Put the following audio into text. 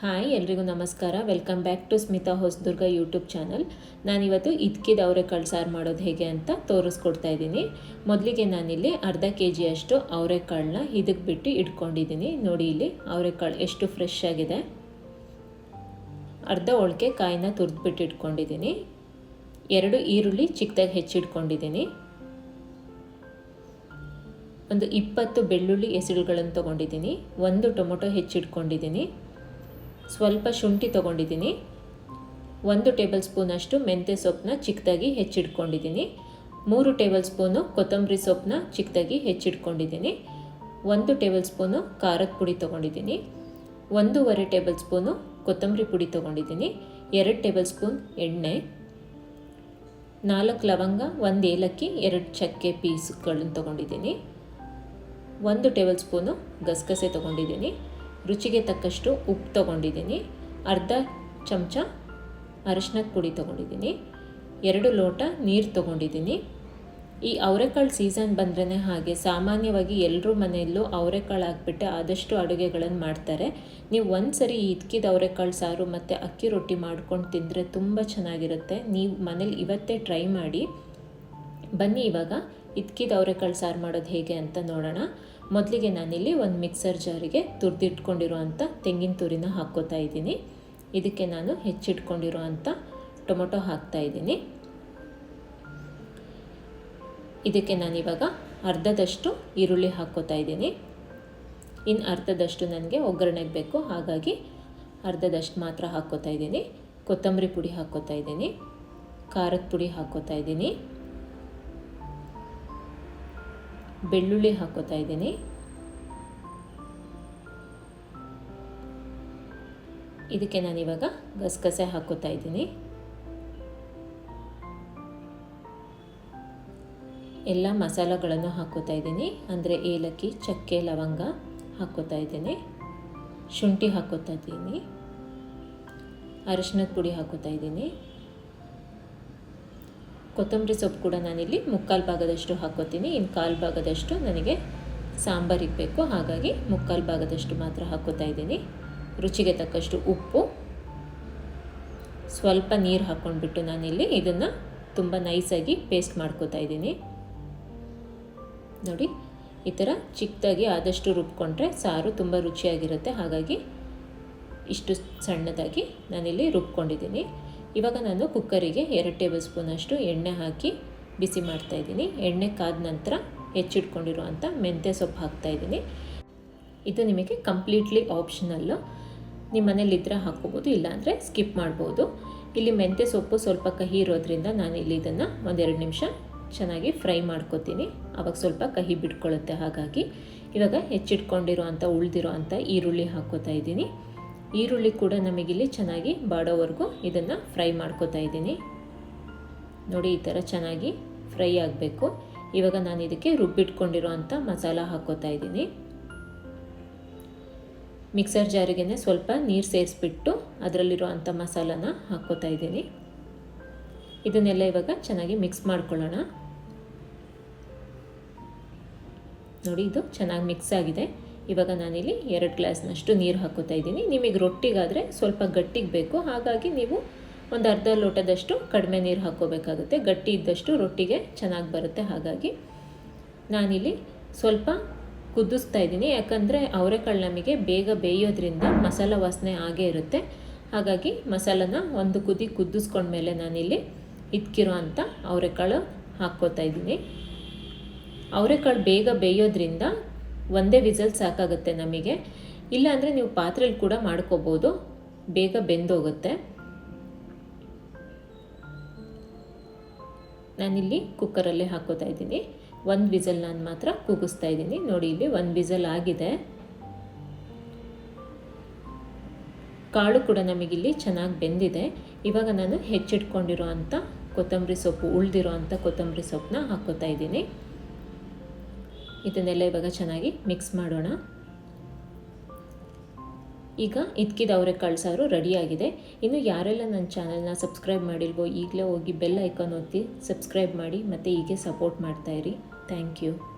Hi, ಎಲ್ರಿಗೂ ನಮಸ್ಕಾರ. Welcome back to Smita Hosadurga YouTube channel ನಾನಿವತ್ತು ಇದ್ಕಿದ ಅವರೆಕಾಳು ಸಾರು ಮಾಡೋದು ಹೇಗೆ ಅಂತ ತೋರಿಸ್ಕೊಡ್ತಾ ಇದ್ದೀನಿ. ಮೊದಲಿಗೆ ನಾನಿಲ್ಲಿ ಅರ್ಧ ಕೆ ಜಿಯಷ್ಟು ಅವರೆಕಾಳನ್ನ ಇದಕ್ಕೆ ಬಿಟ್ಟು ಇಟ್ಕೊಂಡಿದ್ದೀನಿ. ನೋಡಿ ಇಲ್ಲಿ ಅವರೆಕಾಳು ಎಷ್ಟು ಫ್ರೆಶ್ ಆಗಿದೆ. ಅರ್ಧ ಒಳಗೆ ಕಾಯಿನ ತುರಿದ್ಬಿಟ್ಟು ಇಟ್ಕೊಂಡಿದ್ದೀನಿ. ಎರಡು ಈರುಳ್ಳಿ ಚಿಕ್ಕದಾಗಿ ಹೆಚ್ಚಿಟ್ಕೊಂಡಿದ್ದೀನಿ. ಒಂದು ಇಪ್ಪತ್ತು ಬೆಳ್ಳುಳ್ಳಿ ಹೆಸರುಗಳನ್ನು ತೊಗೊಂಡಿದ್ದೀನಿ. ಒಂದು ಟೊಮೊಟೊ ಹೆಚ್ಚಿಟ್ಕೊಂಡಿದ್ದೀನಿ. ಸ್ವಲ್ಪ ಶುಂಠಿ ತೊಗೊಂಡಿದ್ದೀನಿ. ಒಂದು ಟೇಬಲ್ ಸ್ಪೂನಷ್ಟು ಮೆಂತ್ಯ ಸೊಪ್ಪನ್ನ ಚಿಕ್ಕದಾಗಿ ಹೆಚ್ಚಿಟ್ಕೊಂಡಿದ್ದೀನಿ. ಮೂರು ಟೇಬಲ್ ಸ್ಪೂನು ಕೊತ್ತಂಬರಿ ಸೊಪ್ಪನ್ನ ಚಿಕ್ಕದಾಗಿ ಹೆಚ್ಚಿಟ್ಕೊಂಡಿದ್ದೀನಿ. ಒಂದು ಟೇಬಲ್ ಸ್ಪೂನು ಖಾರದ ಪುಡಿ ತೊಗೊಂಡಿದ್ದೀನಿ. ಒಂದೂವರೆ ಟೇಬಲ್ ಸ್ಪೂನು ಕೊತ್ತಂಬರಿ ಪುಡಿ ತೊಗೊಂಡಿದ್ದೀನಿ. ಎರಡು ಟೇಬಲ್ ಸ್ಪೂನ್ ಎಣ್ಣೆ. ನಾಲ್ಕು ಲವಂಗ, ಒಂದು ಏಲಕ್ಕಿ, ಎರಡು ಚಕ್ಕೆ ಪೀಸ್ಗಳನ್ನು ತೊಗೊಂಡಿದ್ದೀನಿ. ಒಂದು ಟೇಬಲ್ ಸ್ಪೂನು ಗಸಗಸೆ ತೊಗೊಂಡಿದ್ದೀನಿ. ರುಚಿಗೆ ತಕ್ಕಷ್ಟು ಉಪ್ಪು ತೊಗೊಂಡಿದ್ದೀನಿ. ಅರ್ಧ ಚಮಚ ಅರಶಿನದ ಪುಡಿ ತೊಗೊಂಡಿದ್ದೀನಿ. ಎರಡು ಲೋಟ ನೀರು ತೊಗೊಂಡಿದ್ದೀನಿ. ಈ ಅವರೆಕಾಳು ಸೀಸನ್ ಬಂದ್ರೇ ಹಾಗೆ ಸಾಮಾನ್ಯವಾಗಿ ಎಲ್ಲರೂ ಮನೆಯಲ್ಲೂ ಅವರೆಕಾಳು ಹಾಕ್ಬಿಟ್ಟು ಆದಷ್ಟು ಅಡುಗೆಗಳನ್ನು ಮಾಡ್ತಾರೆ. ನೀವು ಒಂದು ಸರಿ ಇದ್ಕಿದ ಅವರೆಕಾಳು ಸಾರು ಮತ್ತು ಅಕ್ಕಿ ರೊಟ್ಟಿ ಮಾಡ್ಕೊಂಡು ತಿಂದರೆ ತುಂಬ ಚೆನ್ನಾಗಿರುತ್ತೆ. ನೀವು ಮನೇಲಿ ಇವತ್ತೇ ಟ್ರೈ ಮಾಡಿ. ಬನ್ನಿ ಇವಾಗ ಇದ್ಕಿದ ಅವರೆಕಾಳು ಸಾರು ಮಾಡೋದು ಹೇಗೆ ಅಂತ ನೋಡೋಣ. ಮೊದಲಿಗೆ ನಾನಿಲ್ಲಿ ಒಂದು ಮಿಕ್ಸರ್ ಜಾರಿಗೆ ತುರಿದಿಟ್ಕೊಂಡಿರೋ ಅಂಥ ತೆಂಗಿನ ತುರಿನ ಹಾಕ್ಕೋತಾ ಇದ್ದೀನಿ. ಇದಕ್ಕೆ ನಾನು ಹೆಚ್ಚಿಟ್ಕೊಂಡಿರುವಂಥ ಟೊಮೊಟೊ ಹಾಕ್ತಾ ಇದ್ದೀನಿ. ಇದಕ್ಕೆ ನಾನಿವಾಗ ಅರ್ಧದಷ್ಟು ಈರುಳ್ಳಿ ಹಾಕ್ಕೋತಾ ಇದ್ದೀನಿ. ಇನ್ನು ಅರ್ಧದಷ್ಟು ನನಗೆ ಒಗ್ಗರಣೆಗೆ ಬೇಕು, ಹಾಗಾಗಿ ಅರ್ಧದಷ್ಟು ಮಾತ್ರ ಹಾಕ್ಕೋತಾ ಇದ್ದೀನಿ. ಕೊತ್ತಂಬರಿ ಪುಡಿ ಹಾಕ್ಕೋತಾ ಇದ್ದೀನಿ. ಖಾರದ ಪುಡಿ ಹಾಕ್ಕೋತಾ ಇದ್ದೀನಿ. ಬೆಳ್ಳುಳ್ಳಿ ಹಾಕೋತಾ ಇದ್ದೀನಿ. ಇದಕ್ಕೆ ನಾನು ಇವಾಗ ಗಸಗಸೆ ಹಾಕೋತಾ ಇದ್ದೀನಿ. ಎಲ್ಲ ಮಸಾಲಗಳನ್ನು ಹಾಕೋತಾ ಇದ್ದೀನಿ. ಅಂದರೆ ಏಲಕ್ಕಿ, ಚಕ್ಕೆ, ಲವಂಗ ಹಾಕೋತಾ ಇದ್ದೀನಿ. ಶುಂಠಿ ಹಾಕೋತಾ ಇದ್ದೀನಿ. ಅರಿಶಿನದ ಪುಡಿ ಹಾಕೋತಾ ಇದ್ದೀನಿ. ಕೊತ್ತಂಬರಿ ಸೊಪ್ಪು ಕೂಡ ನಾನಿಲ್ಲಿ ಮುಕ್ಕಾಲು ಭಾಗದಷ್ಟು ಹಾಕೋತೀನಿ ಇನ್ನು ಕಾಲು ಭಾಗದಷ್ಟು ನನಗೆ ಸಾಂಬಾರಿಗೆ ಬೇಕು ಹಾಗಾಗಿ ಮುಕ್ಕಾಲು ಭಾಗದಷ್ಟು ಮಾತ್ರ ಹಾಕೋತಾ ಇದ್ದೀನಿ. ರುಚಿಗೆ ತಕ್ಕಷ್ಟು ಉಪ್ಪು. ಸ್ವಲ್ಪ ನೀರು ಹಾಕ್ಕೊಂಡ್ಬಿಟ್ಟು ನಾನಿಲ್ಲಿ ಇದನ್ನು ತುಂಬ ನೈಸಾಗಿ ಪೇಸ್ಟ್ ಮಾಡ್ಕೋತಾ ಇದ್ದೀನಿ. ನೋಡಿ, ಈ ಥರ ಚಿಕ್ಕದಾಗಿ ಆದಷ್ಟು ರುಬ್ಕೊಂಡ್ರೆ ಸಾರು ತುಂಬ ರುಚಿಯಾಗಿರುತ್ತೆ. ಹಾಗಾಗಿ ಇಷ್ಟು ಸಣ್ಣದಾಗಿ ನಾನಿಲ್ಲಿ ರುಬ್ಕೊಂಡಿದ್ದೀನಿ. ಇವಾಗ ನಾನು ಕುಕ್ಕರಿಗೆ ಎರಡು ಟೇಬಲ್ ಸ್ಪೂನಷ್ಟು ಎಣ್ಣೆ ಹಾಕಿ ಬಿಸಿ ಮಾಡ್ತಾಯಿದ್ದೀನಿ ಎಣ್ಣೆ ಕಾದ ನಂತರ ಹೆಚ್ಚಿಟ್ಕೊಂಡಿರುವಂಥ ಮೆಂತ್ಯ ಸೊಪ್ಪು ಹಾಕ್ತಾಯಿದ್ದೀನಿ ಇದು ನಿಮಗೆ ಕಂಪ್ಲೀಟ್ಲಿ ಆಪ್ಷನಲ್ಲು. ನಿಮ್ಮ ಮನೇಲಿದ್ದರೆ ಹಾಕ್ಕೋಬೋದು, ಇಲ್ಲಾಂದರೆ ಸ್ಕಿಪ್ ಮಾಡ್ಬೋದು. ಇಲ್ಲಿ ಮೆಂತ್ಯ ಸೊಪ್ಪು ಸ್ವಲ್ಪ ಕಹಿ ಇರೋದ್ರಿಂದ ನಾನು ಇಲ್ಲಿ ಇದನ್ನು ಒಂದೆರಡು ನಿಮಿಷ ಚೆನ್ನಾಗಿ ಫ್ರೈ ಮಾಡ್ಕೋತೀನಿ. ಆವಾಗ ಸ್ವಲ್ಪ ಕಹಿ ಬಿಟ್ಕೊಳ್ಳುತ್ತೆ ಹಾಗಾಗಿ. ಇವಾಗ ಹೆಚ್ಚಿಟ್ಕೊಂಡಿರೋ ಅಂಥ, ಉಳಿದಿರೋ ಅಂಥ ಈರುಳ್ಳಿ ಹಾಕ್ಕೋತಾ ಇದ್ದೀನಿ. ಈರುಳ್ಳಿ ಕೂಡ ನಮಗಿಲ್ಲಿ ಚೆನ್ನಾಗಿ ಬಾಡೋವರೆಗೂ ಇದನ್ನು ಫ್ರೈ ಮಾಡ್ಕೋತಾ ಇದ್ದೀನಿ. ನೋಡಿ, ಈ ಥರ ಚೆನ್ನಾಗಿ ಫ್ರೈ ಆಗಬೇಕು. ಇವಾಗ ನಾನು ಇದಕ್ಕೆ ರುಬ್ಬಿಟ್ಕೊಂಡಿರೋ ಅಂಥ ಮಸಾಲ ಹಾಕೋತಾ ಇದ್ದೀನಿ. ಮಿಕ್ಸರ್ ಜಾರಿಗೆನೆ ಸ್ವಲ್ಪ ನೀರು ಸೇರಿಸ್ಬಿಟ್ಟು ಅದರಲ್ಲಿರೋ ಅಂಥ ಮಸಾಲನ ಹಾಕ್ಕೋತಾ ಇದ್ದೀನಿ. ಇದನ್ನೆಲ್ಲ ಇವಾಗ ಚೆನ್ನಾಗಿ ಮಿಕ್ಸ್ ಮಾಡ್ಕೊಳ್ಳೋಣ. ನೋಡಿ, ಇದು ಚೆನ್ನಾಗಿ ಮಿಕ್ಸ್ ಆಗಿದೆ. ಇವಾಗ ನಾನಿಲ್ಲಿ ಎರಡು ಗ್ಲಾಸ್ನಷ್ಟು ನೀರು ಹಾಕೋತಾ ಇದ್ದೀನಿ. ನಿಮಗೆ ರೊಟ್ಟಿಗಾದರೆ ಸ್ವಲ್ಪ ಗಟ್ಟಿಗೆ ಬೇಕು. ಹಾಗಾಗಿ ನೀವು ಒಂದು ಅರ್ಧ ಲೋಟದಷ್ಟು ಕಡಿಮೆ ನೀರು ಹಾಕ್ಕೋಬೇಕಾಗುತ್ತೆ. ಗಟ್ಟಿ ಇದ್ದಷ್ಟು ರೊಟ್ಟಿಗೆ ಚೆನ್ನಾಗಿ ಬರುತ್ತೆ. ಹಾಗಾಗಿ ನಾನಿಲ್ಲಿ ಸ್ವಲ್ಪ ಕುದಿಸ್ತಾ ಇದ್ದೀನಿ. ಯಾಕಂದರೆ ಅವರೆಕಾಳು ನಮಗೆ ಬೇಗ ಬೇಯೋದ್ರಿಂದ ಮಸಾಲ ವಾಸನೆ ಆಗೇ ಇರುತ್ತೆ. ಹಾಗಾಗಿ ಮಸಾಲನ ಒಂದು ಕುದಿ ಕುದಿಸ್ಕೊಂಡ್ಮೇಲೆ ನಾನಿಲ್ಲಿ ಇದ್ಕಿರೋ ಅಂತ ಅವರೆಕಾಳು ಹಾಕ್ಕೋತಾ ಇದ್ದೀನಿ. ಅವರೆಕಾಳು ಬೇಗ ಬೇಯೋದ್ರಿಂದ ಒಂದೇ ವಿಸಲ್ ಸಾಕಾಗುತ್ತೆ ನಮಗೆ. ಇಲ್ಲಾಂದರೆ ನೀವು ಪಾತ್ರೆಯಲ್ಲಿ ಕೂಡ ಮಾಡ್ಕೋಬೋದು. ಬೇಗ ಬೆಂದೋಗುತ್ತೆ. ನಾನಿಲ್ಲಿ ಕುಕ್ಕರಲ್ಲೇ ಹಾಕೋತಾ ಇದ್ದೀನಿ. ಒಂದು ವಿಸಲ್ ನಾನು ಮಾತ್ರ ಕೂಗಿಸ್ತಾ ಇದ್ದೀನಿ. ನೋಡಿ, ಇಲ್ಲಿ ಒಂದು ವಿಸಲ್ ಆಗಿದೆ. ಕಾಳು ಕೂಡ ನಮಗಿಲ್ಲಿ ಚೆನ್ನಾಗಿ ಬೆಂದಿದೆ. ಇವಾಗ ನಾನು ಹೆಚ್ಚಿಟ್ಕೊಂಡಿರೋ ಅಂಥ ಕೊತ್ತಂಬರಿ ಸೊಪ್ಪು, ಉಳಿದಿರೋ ಅಂಥ ಕೊತ್ತಂಬರಿ ಸೊಪ್ಪನ್ನ ಹಾಕೋತಾ ಇದ್ದೀನಿ. ಇದನ್ನೆಲ್ಲ ಇವಾಗ ಚೆನ್ನಾಗಿ ಮಿಕ್ಸ್ ಮಾಡೋಣ. ಈಗ ಇದ್ಕಿದ ಅವರೆಕಾಳು ಸಾರು ರೆಡಿಯಾಗಿದೆ ಇನ್ನು ಯಾರೆಲ್ಲ ನನ್ನ ಚಾನಲ್ನ ಸಬ್ಸ್ಕ್ರೈಬ್ ಮಾಡಿಲ್ವೋ ಈಗಲೇ ಹೋಗಿ ಬೆಲ್ ಐಕಾನ್ ಒತ್ತಿ ಸಬ್ಸ್ಕ್ರೈಬ್ ಮಾಡಿ ಮತ್ತು ಹೀಗೆ ಸಪೋರ್ಟ್ ಮಾಡ್ತಾಯಿರಿ ಥ್ಯಾಂಕ್ ಯು